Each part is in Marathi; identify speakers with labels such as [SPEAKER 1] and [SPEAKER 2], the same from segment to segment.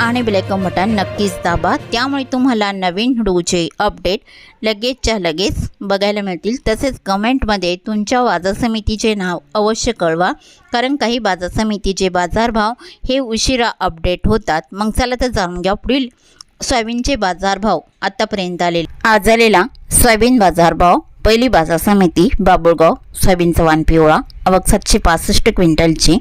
[SPEAKER 1] आणि बेलायकन बटन नक्कीच दाबा. त्यामुळे तुम्हाला नवीन व्हिडिओचे अपडेट लगेचच्या लगेच बघायला मिळतील. तसेच कमेंटमध्ये तुमच्या बाजार समितीचे नाव अवश्य कळवा. कारण काही बाजार समितीचे बाजारभाव हे उशिरा अपडेट होतात. मग चला तर जाणून घ्या पुढील सोयाबीनचे बाजारभाव आतापर्यंत आलेले. आज आलेला सोयाबीन बाजारभाव पहिली बाजार समिती बाबुळगाव सोयाबीनचा वाण पिवळा आवक सातशे पासष्ट क्विंटलची.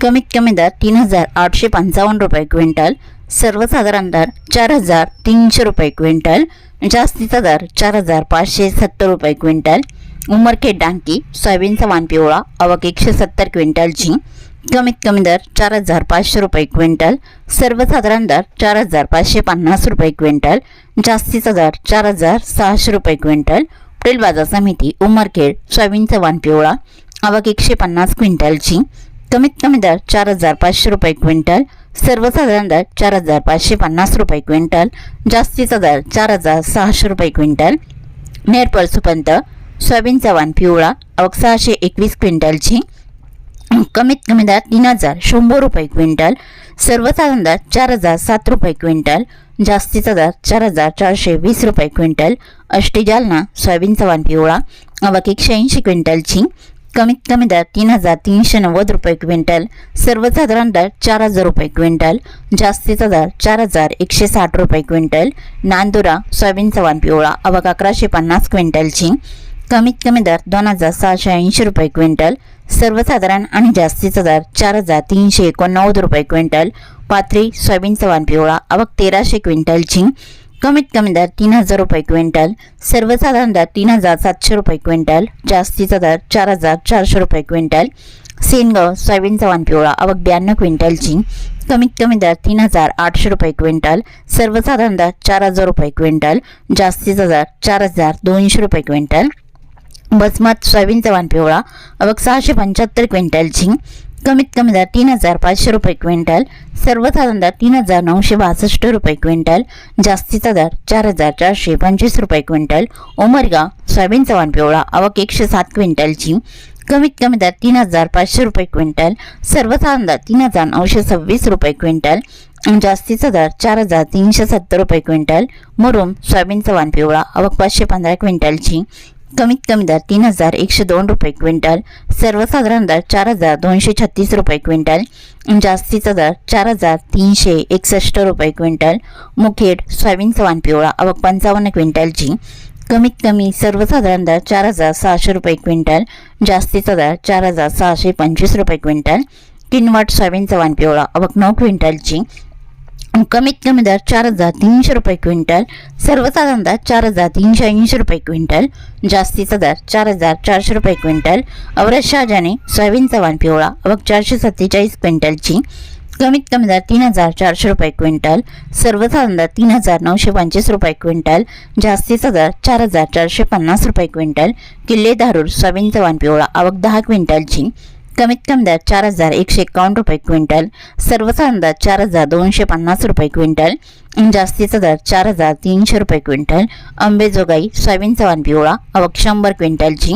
[SPEAKER 1] कमीत कमी दर तीन हजार आठशे पंचावन्न रुपये क्विंटल. सर्वसाधारण दर चार हजार तीनशे रुपये क्विंटल. जास्तीचा दर चार हजार पाचशे सत्तर रुपये क्विंटल. उमरखेड डांकी सोयाबीनचा वाण पिवळा आवक एकशे सत्तर क्विंटलची. कमीत कमी दर चार हजार पाचशे रुपये क्विंटल. सर्वसाधारण दर चार हजार पाचशे पन्नास रुपये क्विंटल. जास्तीचा दर चार हजार सहाशे रुपये क्विंटल. पुढील बाजार समिती उमरखेड सोयाबीनचा वाण पिवळा आवक एकशे पन्नास क्विंटलची. कमीत कमी दर चार हजार पाचशे रुपये क्विंटल. सर्वसाधारण दर चार हजार पाचशे पन्नास रुपये क्विंटल. जास्तीचा दर चार हजार सहाशे रुपये क्विंटल. नेरपळ सुपंत सोयाबीन चव्हाण पिवळा आवक सहाशे एकवीस क्विंटलची. कमीत कमी दर तीन हजार शंभर रुपये क्विंटल. सर्वसाधारण दर चार हजार सात रुपये क्विंटल. जास्तीचा दर चार हजार चारशे वीस रुपये क्विंटल. अष्टी जालना सोयाबीन चव्हाण पिवळा आवक एकशे ऐंशी क्विंटलची. कमीत कमी दर तीन हजार तीनशे नव्वद रुपये क्विंटल सर्वसाधारण दर चार हजार रुपये क्विंटल जास्तीचा दर चार हजार एकशे साठ रुपये क्विंटल नांदुरा सोयाबीन चव्हाण पिवळा अवघ अकराशे पन्नास क्विंटलची कमीत कमी दर दोन हजार सहाशे ऐंशी रुपये क्विंटल सर्वसाधारण आणि जास्तीचा दर चार हजार तीनशे एकोणनव्वद रुपये क्विंटल पाथरी सोयाबीन चव्हाण पिवळा अवघ तेराशे क्विंटलची कमीत कमी दर तीन हजार रुपये क्विंटल सर्वसाधारण दर तीन हजार सातशे रुपये क्विंटल जास्तीचा दर चार हजार चारशे रुपये क्विंटल सेनगाव सोयाबीनचा वाण पिवळा आवक ब्याण्णव क्विंटलची कमीत कमी दर तीन हजार आठशे रुपये क्विंटल सर्वसाधारण दर चार हजार रुपये क्विंटल जास्तीचा दर चार हजार दोनशे रुपये क्विंटल बसमत सोयाबीनचा वाण पिवळा आवक सहाशे पंच्याहत्तर क्विंटलची कमीत कमी दर तीन हजार पाचशे रुपये क्विंटल सर्वसाधारण दर तीन हजार नऊशे बासष्ट रुपये क्विंटल जास्तीचा दर चार हजार चारशे पंचवीस रुपये क्विंटल उमरगा सोयाबीन चवान पिवळा आवक एकशे सात क्विंटलची कमीत कमी दर तीन हजार पाचशे रुपये क्विंटल सर्वसाधारण दर तीन हजार नऊशे सव्वीस रुपये क्विंटल जास्तीचा दर चार हजार तीनशे सत्तर रुपये क्विंटल मुरुम सोयाबीन चवान पिवळा आवक पाचशे पंधरा क्विंटलची कमीत कमी दर तीन हजार एकशे दोन रुपये क्विंटल सर्वसाधारण दर चार हजार दोनशे छत्तीस रुपये क्विंटल जास्तीचा दर चार हजार तीनशे एकसष्ट रुपये क्विंटल मुखेड सोयाबीन सवान पिवळा आवक पंचावन्न क्विंटलची कमीत कमी सर्वसाधारण दर चार हजार सहाशे रुपये क्विंटल जास्तीचा दर चार हजार सहाशे पंचवीस रुपये क्विंटल किनवट सोयाबीन वाण पिवळा आवक नऊ क्विंटलची कमीत कमी दर चार हजार तीनशे रुपये क्विंटल सर्वसाधारण दर चार हजार तीनशे ऐंशी रुपये क्विंटल जास्तीचा दर चार हजार चारशे रुपये क्विंटल अवरज शहाजाने सोयाबीनचा वाण पिवळा व चारशे सत्तेचाळीस क्विंटलची कमीत कमी दर तीन हजार चारशे रुपये क्विंटल सर्वसाधारण दर तीन हजार नऊशे पंचवीस रुपये क्विंटल जास्तीचा दर चार हजार चारशे पन्नास रुपये क्विंटल किल्ले धारूर सोयाबीनचा वाण पिवळा आवक दहा क्विंटलची कमीत कमी दर चार हजार एकशे एकावन्न रुपये क्विंटल सर्वसाधारण दर चार हजार दोनशे पन्नास रुपये क्विंटल जास्तीचा दर चार हजार तीनशे रुपये क्विंटल अंबेजोगाई सोयाबीनचा वाण पिवळा आवक शंभर क्विंटलची.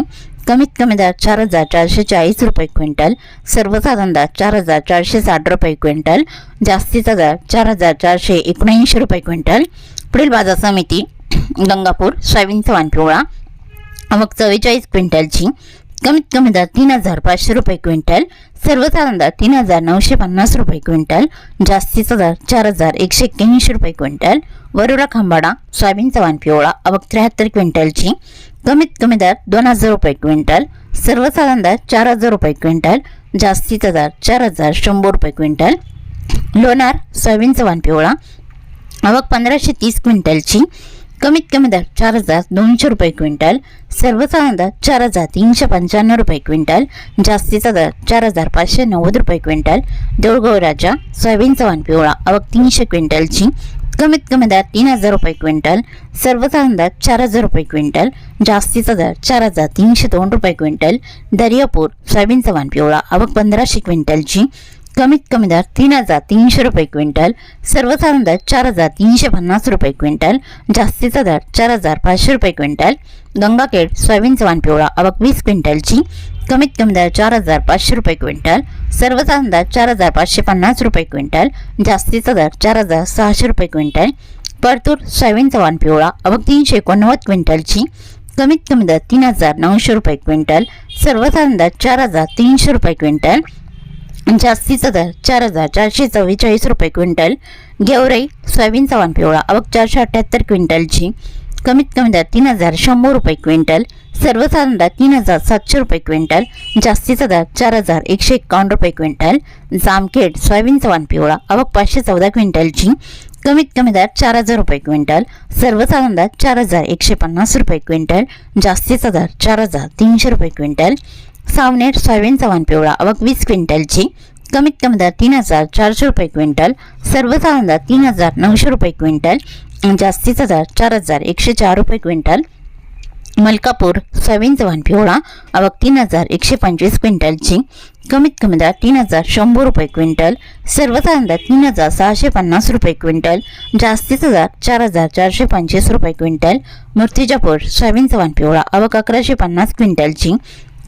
[SPEAKER 1] कमीत कमी दर चार हजार चारशे चाळीस रुपये क्विंटल सर्वसाधारण दर चार हजार चारशे साठ रुपये क्विंटल जास्तीचा दर चार हजार चारशे एकोणऐंशी रुपये क्विंटल. पुढील बाजार समिती गंगापूर सोयाबीनचा वाण पिवळा आवक चव्वेचाळीस क्विंटलची. कमीत कमी दर तीन हजार पाचशे रुपये क्विंटल सर्वसाधारण दर तीन हजार नऊशे पन्नास रुपये क्विंटल जास्तीचा दर चार हजार एकशे एक्क्याऐंशी रुपये क्विंटल वरुडा खांबाडा सोयाबीनचा वाण पिवळा अवक त्र्याहत्तर क्विंटलची कमीत कमी दर दोन हजार रुपये क्विंटल सर्वसाधारण दर चार हजार रुपये क्विंटल जास्तीचा दर चार हजार शंभर रुपये क्विंटल लोणार सोयाबीनचा वाण पिवळा आवक पंधराशे तीस क्विंटलची कमीत कमी दर चार हजार दोनशे रुपये क्विंटल सर्वसाधारण दर चार हजार तीनशे पंच्याण्णव रुपये क्विंटल जास्तीचा दर चार हजार पाचशे नव्वद रुपये क्विंटल देऊळगाव राजा सोयाबीनचा वाण पिवळा आवक तीनशे क्विंटलची कमीत कमी दर तीन हजार रुपये क्विंटल सर्वसाधारण दर चार हजार रुपये क्विंटल जास्तीचा दर चार हजार तीनशे दोन रुपये क्विंटल दर्यापूर सोयाबीनचा वाण पिवळा आवक पंधराशे क्विंटलची कमीत कमी दर तीन हजार तीनशे रुपये क्विंटल सर्वसाधारण दर चार हजार तीनशे पन्नास रुपये क्विंटल जास्तीचा दर चार हजार पाचशे रुपये क्विंटल गंगाखेड सोयाबीनचा वाण पिवळा अवक वीस क्विंटलची कमीत कमी दर चार हजार पाचशे रुपये क्विंटल सर्वसाधारण दर चार हजार पाचशे पन्नास रुपये क्विंटल जास्तीचा दर चार हजार सहाशे रुपये क्विंटल परतूर सोयाबीनचा वाण पिवळा अवक तीनशे एकोणनव्वद क्विंटलची कमीत कमी दर तीन हजार नऊशे रुपये क्विंटल सर्वसाधारण दर चार हजार तीनशे रुपये क्विंटल जास्तीचा दर चार हजार चारशे चव्वेचाळीस रुपये क्विंटल. गेवराई सोयाबीनचा वाण पिवळा अवघ चारशे अठ्ठ्याहत्तर क्विंटलची. कमीत कमी दर तीन हजार शंभर रुपये क्विंटल. सर्वसाधारण दर तीन हजार सातशे रुपये क्विंटल. जास्तीचा दर चार हजार एकशे एकावन्न रुपये क्विंटल. जामखेड सोयाबीनचा वाण पिवळा अवघ पाचशे चौदा क्विंटलची. कमीत कमी दर चार हजार रुपये क्विंटल. सर्वसाधारण दर चार हजार एकशे पन्नास रुपये क्विंटल. जास्तीचा दर चार हजार तीनशे रुपये क्विंटल. सावनेर सोयाबीनचा वाण पिवळा. अवघ वीस क्विंटलची. कमीत कमी दर तीन हजार चारशे रुपये क्विंटल. सर्वसाधारण दर तीन हजार नऊशे रुपये क्विंटल. जास्तीचा दर चार हजार एकशे चार रुपये क्विंटल. मलकापूर सोयाबीनचा वाण पिवळा. अवघ तीन हजार एकशे पंचवीस क्विंटलची. कमीत कमी दर तीन हजार शंभर रुपये क्विंटल. सर्वसाधारण दर तीन हजार सहाशे पन्नास रुपये क्विंटल. जास्तीचा दर चार हजार चारशे पंचवीस रुपये क्विंटल. मूर्तिजापूर सोयाबीनचा वाण पिवळा. अवघ अकराशे पन्नास क्विंटलची.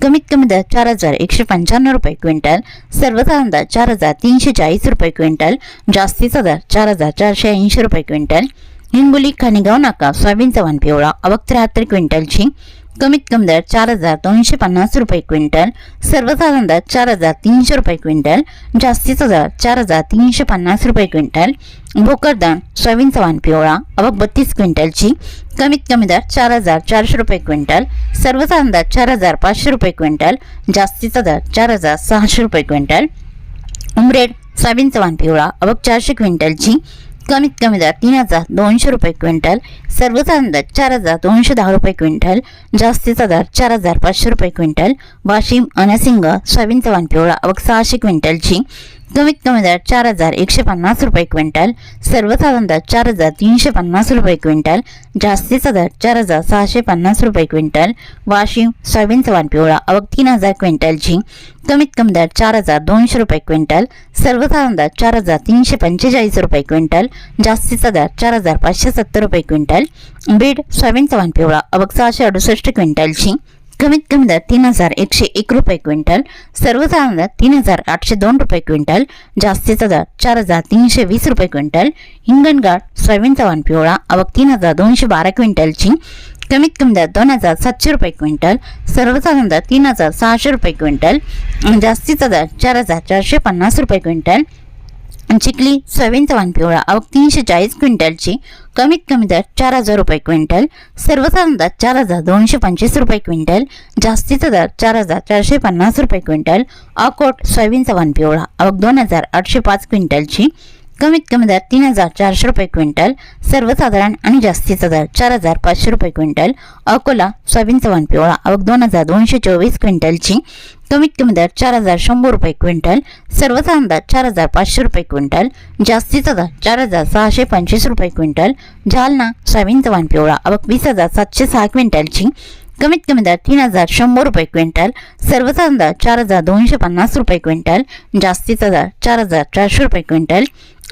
[SPEAKER 1] कमीत कमी दर चार हजार एकशे पंच्याण्णव रुपये क्विंटल सर्वसाधारण दर चार हजार तीनशे चाळीस रुपये क्विंटल जास्तीचा दर चार हजार चारशे ऐंशी रुपये क्विंटल हिंगोली खाणेगाव नाका सोयाबीनचा वन पिवळा अवक त्र्याहत्तर क्विंटलची कमीत कमी दर चार हजार दोनशे पन्नास रुपये क्विंटल सर्वसाधारण दर चार हजार तीनशे रुपये क्विंटल जास्तीचा दर चार हजार तीनशे पन्नास रुपये क्विंटल भोकरदान सोयाबीन वाण पिवळा अवघ बत्तीस क्विंटलची कमीत कमी दर चार हजार चारशे रुपये क्विंटल सर्वसाधारण दर चार हजार पाचशे रुपये क्विंटल जास्तीचा दर चार हजार सहाशे रुपये क्विंटल उमरेड सोयाबीन सवान पिवळा अवघ चारशे क्विंटलची कमीत कमी दर तीन हजार दोनशे रुपये क्विंटल सर्वसाधारण दर चार हजार दोनशे दहा रुपये क्विंटल जास्तीचा दर चार हजार पाचशे रुपये क्विंटल वाशिम अनसिंग सोयाबीनचा वाण पिवळा अवघ सहाशे क्विंटलची कमीत कमी दर चार हजार एकशे पन्नास रुपये क्विंटल सर्वसाधारण दर चार हजार तीनशे पन्नास रुपये क्विंटल जास्तीचा दर चार हजार सहाशे पन्नास रुपये क्विंटल वाशिम सोयाबीनचा वाण पिवळा अवघ तीन हजार क्विंटलची कमीत कमी दर चार हजार दोनशे रुपये क्विंटल सर्वसाधारण दर चार हजार तीनशे पंचेचाळीस रुपये क्विंटल जास्तीचा दर चार हजार पाचशे सत्तर रुपये क्विंटल बीड सोयाबीनचा वाण पिवळा अवघ सहाशे अडुसष्ट क्विंटलची कमीत कमी दर तीन हजार एकशे एक रुपये क्विंटल सर्वसाधारण दर तीन हजार आठशे दोन रुपये क्विंटल जास्तीचा दर चार हजार तीनशे वीस रुपये क्विंटल हिंगणघाट सोयाबीनचा वाण पिवळा आवक तीन हजार दोनशे बारा क्विंटलची कमीत कमी दर दोन हजार सातशे रुपये क्विंटल सर्वसाधारण दर तीन हजार सहाशे रुपये क्विंटल जास्तीचा दर चार हजार चारशे पन्नास रुपये क्विंटल चिखली सोयाबीनचा वाण पिवळा अवघ तीनशे चाळीस क्विंटलची. कमीत कमी दर चार हजार रुपये क्विंटल. सर्वसाधारण दर चार हजार दोनशे पंचवीस रुपये क्विंटल. जास्तीचा दर चार हजार चारशे पन्नास रुपये क्विंटल. अकोट सोयाबीनचा वाण पिवळा अवघ दोन हजार आठशे पाच क्विंटलची. कमीत कमी दर तीन हजार चारशे रुपये क्विंटल सर्वसाधारण आणि जास्तीचा दर चार हजार पाचशे रुपये क्विंटल अकोला सोयाबीनचा वन पिवळा अवघ दोन हजार दोनशे चोवीस क्विंटलची कमीत कमी दर चार हजार शंभर रुपये क्विंटल सर्वसाधारण दर चार हजार पाचशे रुपये क्विंटल जास्तीचा दर चार हजार सहाशे पंचवीस रुपये क्विंटल जालना सोयाबीनचा वन पिवळा अवघ वीस हजार सातशे सहा क्विंटलची कमीत कमी दर तीन हजार शंभर रुपये क्विंटल सर्वसाधारण दर चार हजार दोनशे पन्नास रुपये क्विंटल जास्तीचा दर चार हजार चारशे रुपये क्विंटल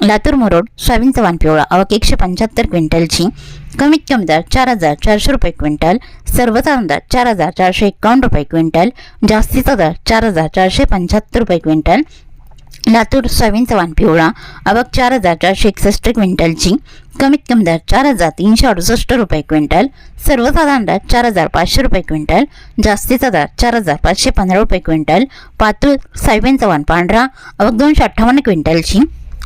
[SPEAKER 1] लातूर मरोड सोयाबीनचा वाण पिवळा अवघ एकशे पंच्याहत्तर क्विंटलची. कमीत कमी दर चार हजार चारशे रुपये क्विंटल. सर्वसाधारण दर चार हजार चारशे एकावन्न रुपये क्विंटल. जास्तीचा दर चार हजार चारशे पंच्याहत्तर रुपये क्विंटल. लातूर सोयाबीनचा वाण पिवळा अवघ चार हजार चारशे एकसष्ट क्विंटलची. कमीत कमी दर चार हजार तीनशे अडुसष्ट रुपये क्विंटल. सर्वसाधारण दर चार हजार पाचशे रुपये क्विंटल. जास्तीचा दर चार हजार पाचशे पंधरा रुपये क्विंटल. पातूर सोयाबीनचा वाण पांढरा अवक दोनशे अठ्ठावन्न क्विंटलची.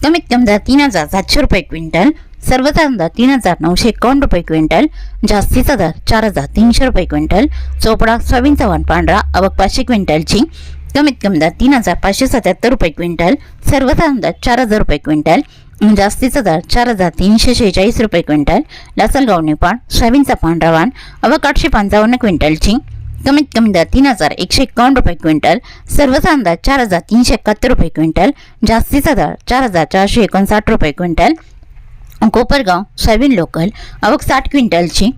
[SPEAKER 1] कमीत कमी दर तीन हजार सातशे रुपये क्विंटल सर्वसाधारण दर तीन हजार नऊशे एकावन्न रुपये क्विंटल जास्तीचा दर चार हजार तीनशे रुपये क्विंटल चोपडा सोयाबीनचा वन पांढरा अवक पाचशे क्विंटलची कमीत कमी दर तीन हजार पाचशे सत्याहत्तर रुपये क्विंटल सर्वसाधारण दर चार हजार रुपये क्विंटल जास्तीचा दर चार हजार तीनशे शेहेचाळीस रुपये क्विंटल लासलगाव नेपाळ सोयाबीनचा पांढरा वाण अवक आठशे पंचावन्न क्विंटलची कमीत कमी दर तीन हजार एकशे एकावन्न रुपये क्विंटल सर्वसाधारण दर चार हजार तीनशे एकाहत्तर रुपये क्विंटल जास्तीचा दर चार हजार चारशे एकोणसाठ रुपये क्विंटल. कोपरगाव सोयाबीन लोकल आवक साठ क्विंटलची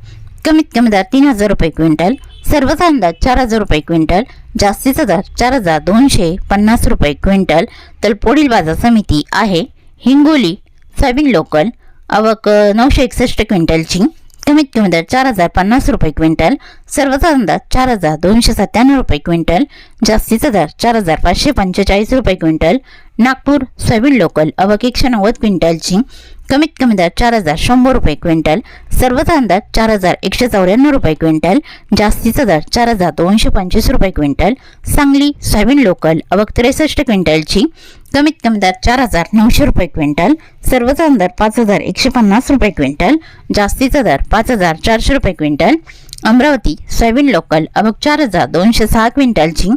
[SPEAKER 1] कमीत कमी दर तीन हजार रुपये क्विंटल सर्वचा अंदाज चार हजार रुपये क्विंटल जास्तीचा दर चार हजार दोनशे पन्नास रुपये क्विंटल. तर पुढील बाजार समिती आहे हिंगोली सोयाबीन लोकल आवक नऊशे एकसष्ट क्विंटलची. कमीत कमी दर चार हजार पन्नास रुपये क्विंटल सर्वचा अंदाज चार हजार दोनशे सत्त्याण्णव रुपये क्विंटल जास्तीचा दर चार हजार पाचशे पंचेचाळीस रुपये क्विंटल नागपूर सोयाबीन लोकल अवक एकशे नव्वद क्विंटलची कमीत कमी दर चार हजार शंभर रुपये क्विंटल सर्वचा अंदाज चार हजार एकशे चौऱ्याण्णव रुपये क्विंटल जास्तीचा दर चार हजार दोनशे पंचवीस रुपये क्विंटल सांगली सोयाबीन लोकल अवक त्रेसष्ट क्विंटलची कमीत कमी दर चार हजार नऊशे रुपये क्विंटल सर्वचा दर पाच हजार एकशे पन्नास रुपये क्विंटल जास्तीचा दर पाच हजार चारशे रुपये क्विंटल अमरावती सोयाबीन लोकल आवक चार हजार दोनशे सहा क्विंटलची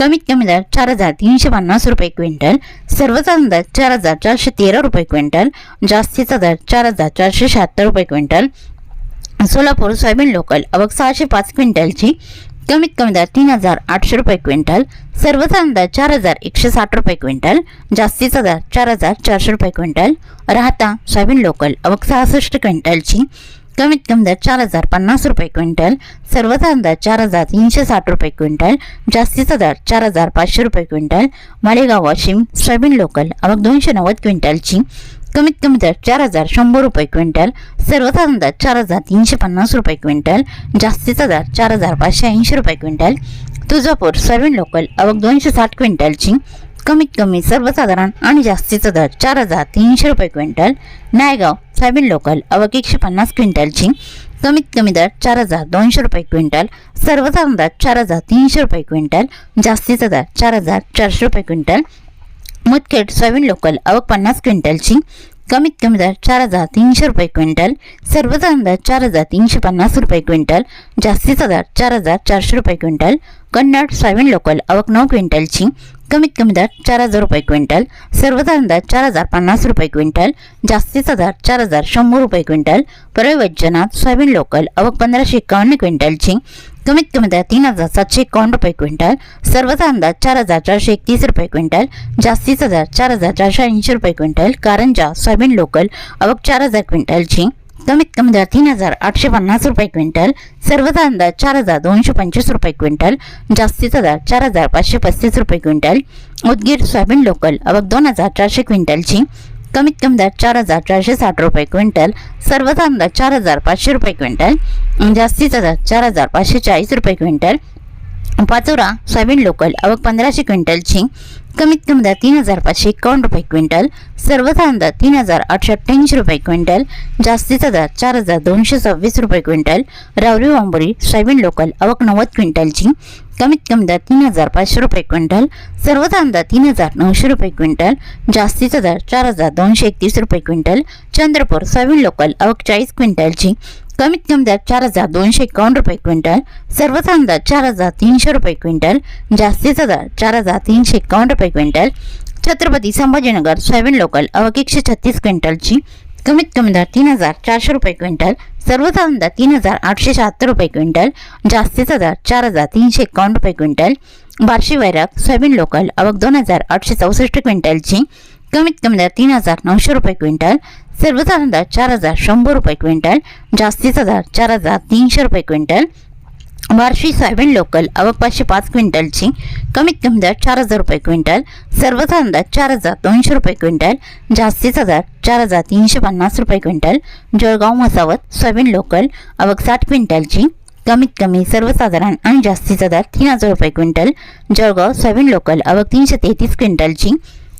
[SPEAKER 1] कमीत कमी दर चार हजार तीनशे पन्नास रुपये क्विंटल सर्वसाधारण दर चार हजार चारशे तेरा रुपये क्विंटल जास्तीचा दर चार हजार चारशे शहात्तर रुपये क्विंटल सोलापूर सोयाबीन लोकल आवक सहाशे पाच क्विंटलची कमीत कमी दर तीन हजार आठशे रुपये क्विंटल सर्वसाधारण दर चार हजार एकशे साठ रुपये क्विंटल जास्तीचा दर चार हजार चारशे रुपये क्विंटल राहता सोयाबीन लोकल अवक सहासष्ट क्विंटलची. कमीत कमी दर चार हजार पन्नास रुपये क्विंटल सर्वसाधारण दर चार हजार तीनशे साठ रुपये क्विंटल जास्तीचा दर चार हजार पाचशे रुपये quintal Malegaon Washim soybean local आवक दोनशे नव्वद क्विंटलची. कमीत कमी दर चार हजार शंभर रुपये क्विंटल सर्वसाधारण दर चार हजार तीनशे पन्नास रुपये क्विंटल जास्तीचा दर चार हजार पाचशे ऐंशी रुपये क्विंटल तुळजापूर सर्विन लोकल अवघ दोनशे साठ क्विंटलची कमीत कमी सर्वसाधारण आणि जास्तीचा दर चार हजार तीनशे रुपये क्विंटल नायगाव सोयाबीन लोकल अवघ एकशे पन्नास क्विंटलची कमीत कमी दर चार हजार दोनशे रुपये क्विंटल सर्वसाधारण दर चार हजार तीनशे रुपये क्विंटल जास्तीचा दर चार हजार चारशे रुपये क्विंटल मुदखेड सोयाबीन लोकल आवक पन्नास क्विंटलची कमीत कमी दर चार हजार तीनशे रुपये क्विंटल सर्वचा अंदाज चार हजार तीनशे पन्नास रुपये क्विंटल जास्तीचा दर चार हजार चारशे रुपये क्विंटल कन्नड सोयाबीन लोकल आवक नऊ क्विंटलची कमीत कमी दर चार हजार रुपये क्विंटल सर्वसाधारण अंदाज चार हजार पन्नास रुपये क्विंटल जास्तीचा दर चार हजार शंभर रुपये quintal Parli Vaijnath soybean local अवक पंधराशे एकावन्न क्विंटलची कमीत कमी दर तीन हजार सातशे एकावन्न रुपये क्विंटल सर्वचा अंदाज चार हजार चारशे एकतीस रुपये क्विंटल जास्तीचा दर चार हजार चारशे ऐंशी रुपये क्विंटल कारंजा सोयाबीन लोकल अवक चार हजार क्विंटलची कमीत कमी दर तीन हजार आठशे पन्नास रुपये क्विंटल सर्वचा अंदाज चार हजार दोनशे पंचवीस रुपये क्विंटल जास्तीचा दर चार हजार पाचशे पस्तीस रुपये क्विंटल. उदगीर सोयाबीन लोकल अवघ दोन हजार चारशे क्विंटलची. कमीत कमी दर चार हजार चारशे साठ रुपये क्विंटल सर्वचा अंदाज चार हजार पाचशे रुपये क्विंटल. जास्तीचा दर चार हजार पाचशे चाळीस रुपये क्विंटल. पाचोरा सोयाबीन लोकल अवघ पंधराशे क्विंटलची. कमीत कमी दर तीन हजार पाचशे एकावन्न रुपये क्विंटल सर्वचा अंदाज तीन हजार आठशे अठ्ठ्याऐंशी रुपये क्विंटल जास्तीचा दर चार हजार दोनशे सव्वीस रुपये क्विंटल रावरी वांबुरी सोयाबीन लोकल आवक नव्वद क्विंटलची कमीत कमी दर तीन हजार पाचशे रुपये क्विंटल सर्वचा अंदाज तीन हजार नऊशे रुपये क्विंटल जास्तीचा दर चार हजार दोनशे एकतीस रुपये क्विंटल चंद्रपूर सोयाबीन लोकल आवक चाळीस क्विंटलची कमीत कमी दर चार हजार दोनशे एकावन्न रुपये क्विंटल सर्वचा दर चार हजार तीनशे रुपये क्विंटल जास्तीचा दर चार हजार तीनशे एकावन्न रुपये quintal Chhatrapati Sambhajinagar soybean local आवक एकशे छत्तीस क्विंटलची कमीत कमी दर तीन हजार चारशे रुपये क्विंटल सर्वसाधारण दर तीन हजार आठशे शहात्तर रुपये क्विंटल जास्तीचा दर चार हजार तीनशे एकावन्न रुपये क्विंटल बार्शी वैराग सोयाबीन लोकल अवघ दोन हजार आठशे चौसष्ट क्विंटलची कमीत कमी दर तीन हजार नऊशे रुपये क्विंटल सर्वसाधारण दर चार हजार शंभर रुपये क्विंटल जास्तीचा दर चार हजार तीनशे रुपये क्विंटल. वार्षिक सोयाबीन लोकल अव पाचशे पाच क्विंटलची कमीत कमी दर चार हजार रुपये क्विंटल सर्वसाधारण दर चार हजार दोनशे रुपये क्विंटल जास्तीचा दर चार हजार तीनशे पन्नास रुपये quintal. Jalgaon Masawat soybean local अवक साठ क्विंटलची कमीत कमी सर्वसाधारण आणि जास्तीचा दर तीन हजार रुपये क्विंटल. जळगाव सोयाबीन लोकल अवक तीनशे तेहतीस क्विंटलची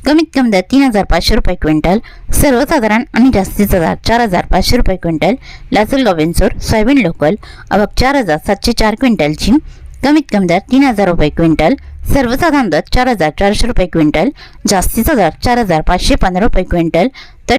[SPEAKER 1] कमीत कमी दर तीन हजार पाचशे रुपये क्विंटल सर्वसाधारण आणि जास्तीचा दर चार हजार पाचशे रुपये quintal Lasalgaon Vinchur soybean local अवक चार हजार सातशे चार क्विंटलची कमीत कमी दर तीन हजार रुपये क्विंटल सर्वसाधारण दर चार हजार चारशे रुपये क्विंटल जास्तीचा दर चार हजार पाचशे पंधरा रुपये क्विंटल तर